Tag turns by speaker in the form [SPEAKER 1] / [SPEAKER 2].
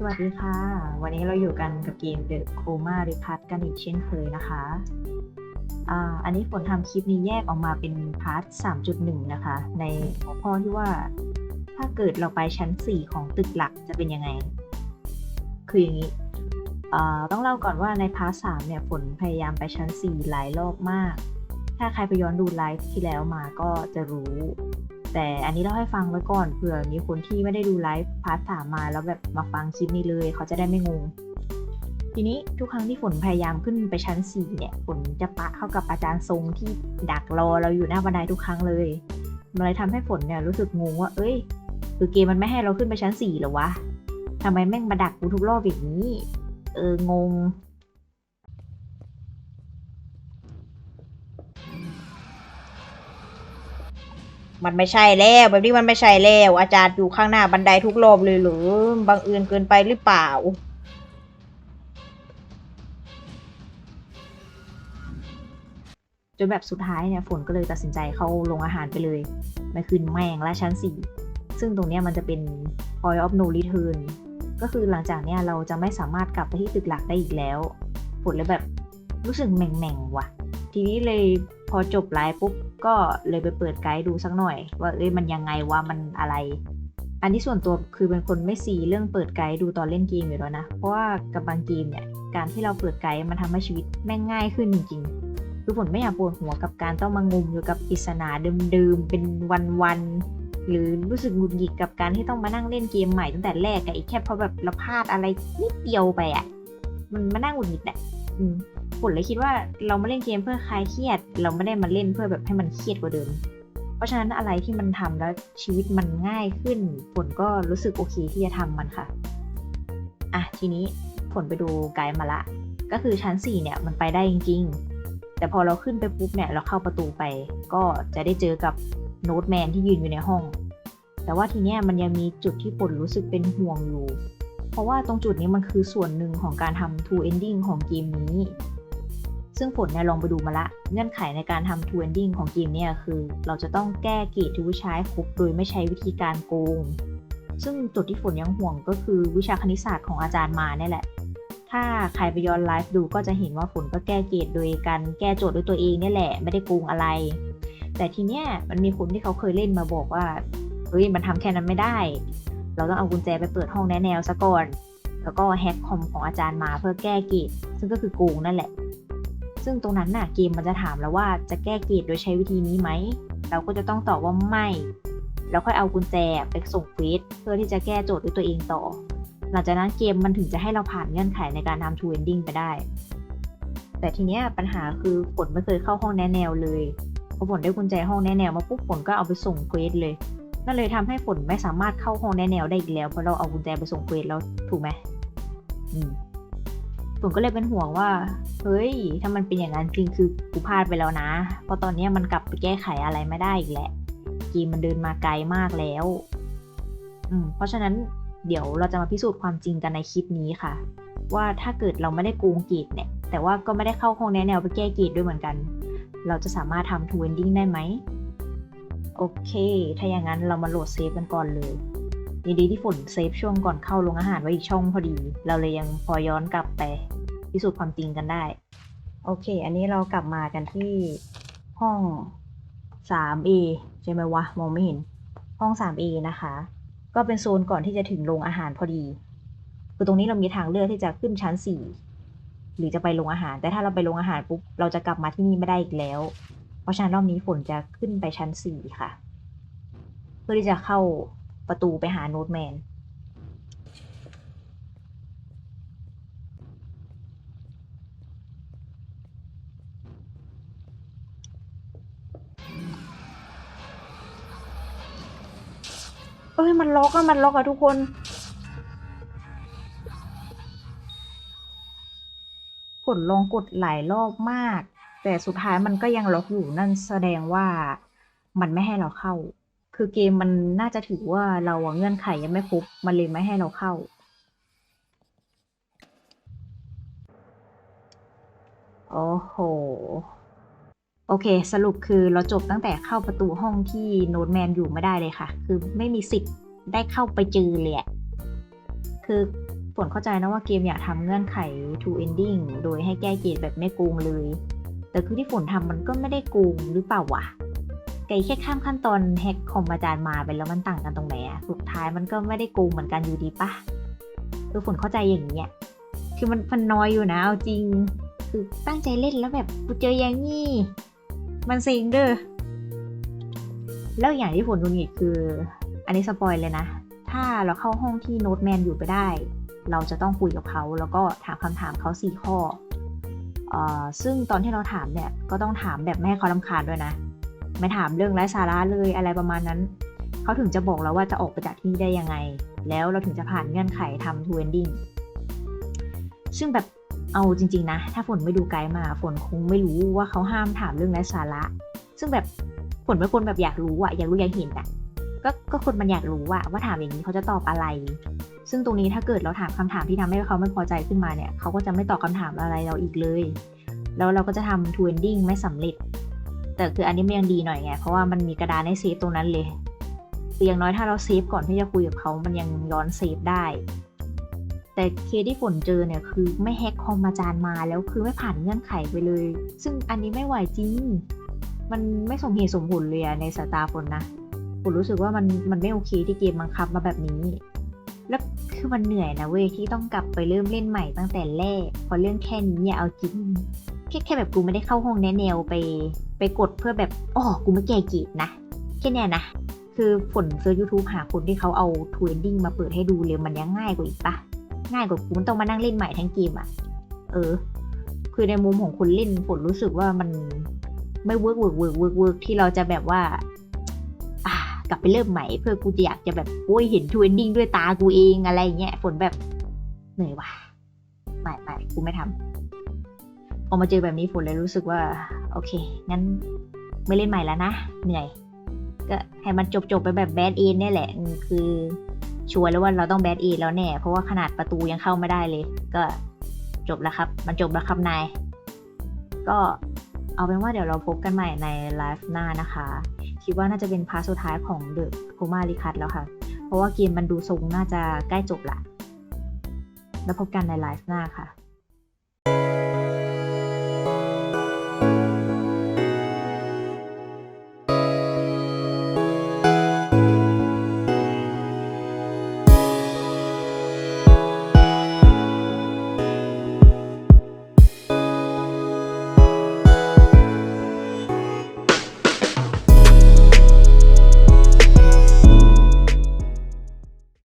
[SPEAKER 1] สวัสดีค่ะ วันนี้เราอยู่กันกับเกม The Coma r e p a r t กันอีกเช่นเคยนะคะอ่าอันนี้ฝนทำคลิปนี้แยกออกมาเป็นพาร์ท 3.1 นะคะ ในหัวข้อที่ว่า ถ้าเกิดเราไปชั้น 4 ของตึกหลักจะเป็นยังไง คืออย่างนี้อ่าต้องเล่าก่อนว่าในพาร์ท 3 เนี่ยฝนพยายามไปชั้น 4 หลายรอบมาก ถ้าใครไปย้อนดูไลฟ์ที่แล้วมาก็จะรู้ แต่อันนี้เล่าให้ฟังไว้ก่อนเผื่อมีคนที่ไม่ได้ดูไลฟ์พาร์ทสามมาแล้วแบบมาฟังคลิปนี้เลย เขาจะได้ไม่งง ทีนี้ทุกครั้งที่ฝนพยายามขึ้นไปชั้นสี่เนี่ยฝนจะปะเข้ากับอาจารย์ทรงที่ดักรอเราอยู่หน้าบันไดทุกครั้งเลย มันเลยทำให้ฝนเนี่ยรู้สึกงงว่า เอ้ย คือเกมมันไม่ให้เราขึ้นไปชั้นสี่เหรอวะทำไมแม่งมาดักกูทุกรอบอย่างนี้ เอองง
[SPEAKER 2] มันไม่ใช่แล้วแบบนี้มันไม่ใช่แล้ว อาจารย์อยู่ข้างหน้าบันไดทุกรอบเลยหรือบังเอิญเกินไปหรือเปล่า
[SPEAKER 1] จนแบบสุดท้ายเนี่ยฝนก็เลยตัดสินใจเข้าโรงอาหารไปเลยไม่ขึ้นแมงและชั้น4ซึ่งตรงนี้มันจะเป็น point of no return ก็คือหลังจากเนี้ยเราจะไม่สามารถกลับไปที่ตึกหลักได้อีกแล้วฝนเลยแบบรู้สึกแหม่งๆว่ะ ทีนี้เลย พอจบไลฟ์ปุ๊บก็เลยไปเปิดไกด์ดูสักหน่อย ว่าเอ้ยมันยังไงว่ามันอะไร อันนี้ส่วนตัวคือเป็นคนไม่ซีเรื่องเปิดไกด์ดูตอนเล่นเกมอยู่แล้วนะ เพราะว่ากับบางเกมเนี่ยการที่เราเปิดไกด์มันทำให้ชีวิตแม่งง่ายขึ้นจริงๆคือฝนไม่อยากปวดหัวกับการต้องมางมอยู่กับปริศนาเดิมๆเป็นวันๆหรือรู้สึกหงุดหงิดกับการที่ต้องมานั่งเล่นเกมใหม่ตั้งแต่แรกอะอีกแค่เพราะแบบเราพลาดอะไรนิดเดียวไปอะมันมานั่งหงุดหงิดอะอืม ฝนเลยคิดว่าเรามาเล่นเกมเพื่อคลายเครียด เราไม่ได้มาเล่นเพื่อแบบให้มันเครียดกว่าเดิม เพราะฉะนั้นอะไรที่มันทำแล้วชีวิตมันง่ายขึ้นฝนก็รู้สึกโอเคที่จะทำมันค่ะ อะทีนี้ฝนไปดูไกด์มาละ ก็คือชั้น 4 เนี่ยมันไปได้จริง ๆ แต่พอเราขึ้นไปปุ๊บเนี่ยเราเข้าประตูไป ก็จะได้เจอกับโน้ตแมนที่ยืนอยู่ในห้อง แต่ว่าทีเนี้ยมันยังมีจุดที่ฝนรู้สึกเป็นห่วงอยู่ เพราะว่าตรงจุดนี้มันคือส่วนหนึ่งของการทำ two ending ของเกมนี้ ซึ่งฝนเนี่ยลองไปดูมาละ เงื่อนไขในการทำ two ending ของเกมเนี่ยคือ เราจะต้องแก้เกรดทุกวิชาให้ครบโดยไม่ใช้วิธีการโกง ซึ่งจุดที่ฝนยังห่วงก็คือวิชาคณิตศาสตร์ของอาจารย์มาเนี่ยแหละ ถ้าใครไปย้อนไลฟ์ดูก็จะเห็นว่าฝนก็แก้เกรดโดยการแก้โจทย์ด้วยตัวเองเนี่ยแหละ ไม่ได้โกงอะไร แต่ทีเนี้ยมันมีคนที่เขาเคยเล่นมาบอกว่าเฮ้ยมันทำแค่นั้นไม่ได้ เราต้องเอากุญแจไปเปิดห้องแนะแนวซะก่อน แล้วก็แฮ็กคอมของอาจารย์มาเพื่อแก้เกรดซึ่งก็คือโกงนั่นแหละ ซึ่งตรงนั้นน่ะเกมมันจะถามแล้วว่าจะแก้เกรดโดยใช้วิธีนี้ไหม เราก็จะต้องตอบว่าไม่ แล้วค่อยเอากุญแจไปส่งเควสเพื่อที่จะแก้โจทย์ด้วยตัวเองต่อ หลังจากนั้นเกมมันถึงจะให้เราผ่านเงื่อนไขในการทำ two ending ไปได้ แต่ทีเนี้ยปัญหาคือฝนไม่เคยเข้าห้องแนแนวเลยพอฝนได้กุญแจห้องแนแนวมาปุ๊บฝนก็เอาไปส่งเควสเลยนั่นเลยทำให้ฝนไม่สามารถเข้าห้องแนแนวได้อีกแล้วเพราะเราเอากุญแจไปส่งเควสแล้วถูกไหมอืม ฝนก็เลยเป็นห่วงว่า เฮ้ย ถ้ามันเป็นอย่างนั้นจริงคือกูพลาดไปแล้วนะ เพราะตอนนี้มันกลับไปแก้ไขอะไรไม่ได้อีกแหละเกมมันเดินมาไกลมากแล้ว อืม เพราะฉะนั้นเดี๋ยวเราจะมาพิสูจน์ความจริงกันในคลิปนี้ค่ะ ว่าถ้าเกิดเราไม่ได้โกงเกรดเนี่ย แต่ว่าก็ไม่ได้เข้าห้องแนแนวไปแก้เกรดด้วยเหมือนกัน เราจะสามารถทำ two ending ได้ไหม โอเค ถ้าอย่างนั้นเรามาโหลดเซฟกันก่อนเลย ดีดีที่ฝนเซฟช่วงก่อนเข้าโรงอาหารไว้อีกช่องพอดี เราเลยยังพอย้อนกลับไปพิสูจน์ความจริงกันได้ โอเค อันนี้เรากลับมากันที่ห้อง 3A ใช่ไหมวะ มองไม่เห็น ห้อง 3A นะคะ ก็เป็นโซนก่อนที่จะถึงโรงอาหารพอดี คือตรงนี้เรามีทางเลือกที่จะขึ้นชั้น 4 หรือจะไปโรงอาหาร แต่ถ้าเราไปโรงอาหารปุ๊บ เราจะกลับมาที่นี่ไม่ได้อีกแล้ว เพราะฉะนั้นรอบนี้ฝนจะขึ้นไปชั้น 4 ค่ะ เพื่อที่จะเข้า ประตูไปหาโนดแมน เอ้ย มันล็อกอะมันล็อกอะทุกคนผลลองกดหลายรอบมาก แต่สุดท้ายมันก็ยังล็อกอยู่นั่นแสดงว่ามันไม่ให้เราเข้า คือเกมมันน่าจะถือว่าเราเงื่อนไขยังไม่ครบ มันเลยไม่ให้เราเข้า โอ้โห โอเค สรุปคือเราจบตั้งแต่เข้าประตูห้องที่โนดแมนอยู่ไม่ได้เลยค่ะ คือไม่มีสิทธิ์ได้เข้าไปเจอเลยคือฝนเข้าใจนะว่าเกมอยากทำเงื่อนไข to ending โดยให้แก้เกรดแบบไม่โกงเลย แต่คือที่ฝนทำมันก็ไม่ได้โกงหรือเปล่าวะ ไก่แค่ข้ามขั้นตอนแฮกคอมอาจารย์มาไปแล้วมันต่างกันตรงไหนอะสุดท้ายมันก็ไม่ได้โกงเหมือนกันอยู่ดีปะเออฝนเข้าใจอย่างนี้ยคือมันมันน้อยอยู่นะเอาจริง คือตั้งใจเล่นแล้วแบบกูเจออย่างงี้ มันเซิงเด้อ แล้วอย่างที่ฝนดูนี่คือ อันนี้สปอยเลยนะ ถ้าเราเข้าห้องที่โน้ตแมนอยู่ไปได้ เราจะต้องคุยกับเขาแล้วก็ถามคำถามเขาสี่ข้อเออซึ่งตอนที่เราถามเนี่ยก็ต้องถามแบบไม่ให้เขาลำคาญด้วยนะ ไม่ถามเรื่องไร้สาระเลยอะไรประมาณนั้นเขาถึงจะบอกเราว่าจะออกไปจากที่นี่ได้ยังไง แล้วเราถึงจะผ่านเงื่อนไขทำทูเอนดิ้งซึ่งแบบเอาจริง ๆ นะ ถ้าฝนไม่ดูไกด์มาฝนคงไม่รู้ว่าเขาห้ามถามเรื่องไร้สาระ ซึ่งแบบฝนเป็นคนแบบอยากรู้อะอยากรู้อยากเห็นอะก็ก็คนมันอยากรู้อะว่าถามอย่างนี้เขาจะตอบอะไร ซึ่งตรงนี้ถ้าเกิดเราถามคำถามที่ทำให้เขาไม่พอใจขึ้นมาเนี่ย เขาก็จะไม่ตอบคำถามอะไรเราอีกเลย แล้วเราก็จะทำทูเอนดิ้งไม่สำเร็จ แต่คืออันนี้มันยังดีหน่อยไง เพราะว่ามันมีกระดานให้เซฟตรงนั้นเลยคืออย่างน้อยถ้าเราเซฟก่อนที่จะคุยกับเขามันยังย้อนเซฟได้ แต่เคที่ฝนเจอเนี่ยคือไม่แฮกคอมอาจารย์มาแล้วคือไม่ผ่านเงื่อนไขไปเลย ซึ่งอันนี้ไม่ไหวจริง มันไม่สมเหตุสมผลเลยอะในสายตาฝนนะฝนรู้สึกว่ามันมันไม่โอเคที่เกมบังคับมาแบบนี้ แล้วคือมันเหนื่อยนะเว้ยที่ต้องกลับไปเริ่มเล่นใหม่ตั้งแต่แรกเพราะเรื่องแค่นี้อะเอาจริง แค่แค่แบบกูไม่ได้เข้าห้องแนะแนวไป ไปกดเพื่อแบบอ๋อกูไม่แก่กีดนะแค่เนี้ยนะ คือฝนเซิร์ชยูทูบหาคนที่เขาเอาทเอนดิ้งมาเปิดให้ดูเลยมันยังง่ายกว่าอีกปะง่ายกว่ากูมันต้องมานั่งเล่นใหม่ทั้งเกมอะเออ คือในมุมของคนเล่นฝนรู้สึกว่ามันไม่เวิร์กเวิร์กเวิร์กเวิร์กเวิร์กที่เราจะแบบว่า อ่ากลับไปเริ่มใหม่เพื่อกูจะอยากจะแบบโอ้ยเห็นทเอนดิ้งด้วยตากูเองอะไรอย่างเงี้ยฝนแบบเหนื่อยว่ะไม่ไม่กูไม่ทำ พอมาเจอแบบนี้ฝนเลยรู้สึกว่า โอเค งั้นไม่เล่นใหม่แล้วนะ เหนื่อย ก็ให้มันจบจบๆไปแบบแบดเอนนี่แหละ คือชัวร์แล้วว่าเราต้องแบดเอนแล้วแน่ เพราะว่าขนาดประตูยังเข้าไม่ได้เลย ก็จบแล้วครับ มันจบแล้วครับนาย ก็เอาเป็นว่าเดี๋ยวเราพบกันใหม่ในไลฟ์หน้านะคะ คิดว่าน่าจะเป็นพาร์ทสุดท้ายของเดอะโคมาริคัตแล้วค่ะ เพราะว่าเกมมันดูทรงน่าจะใกล้จบละ แล้วพบกันในไลฟ์หน้าค่ะ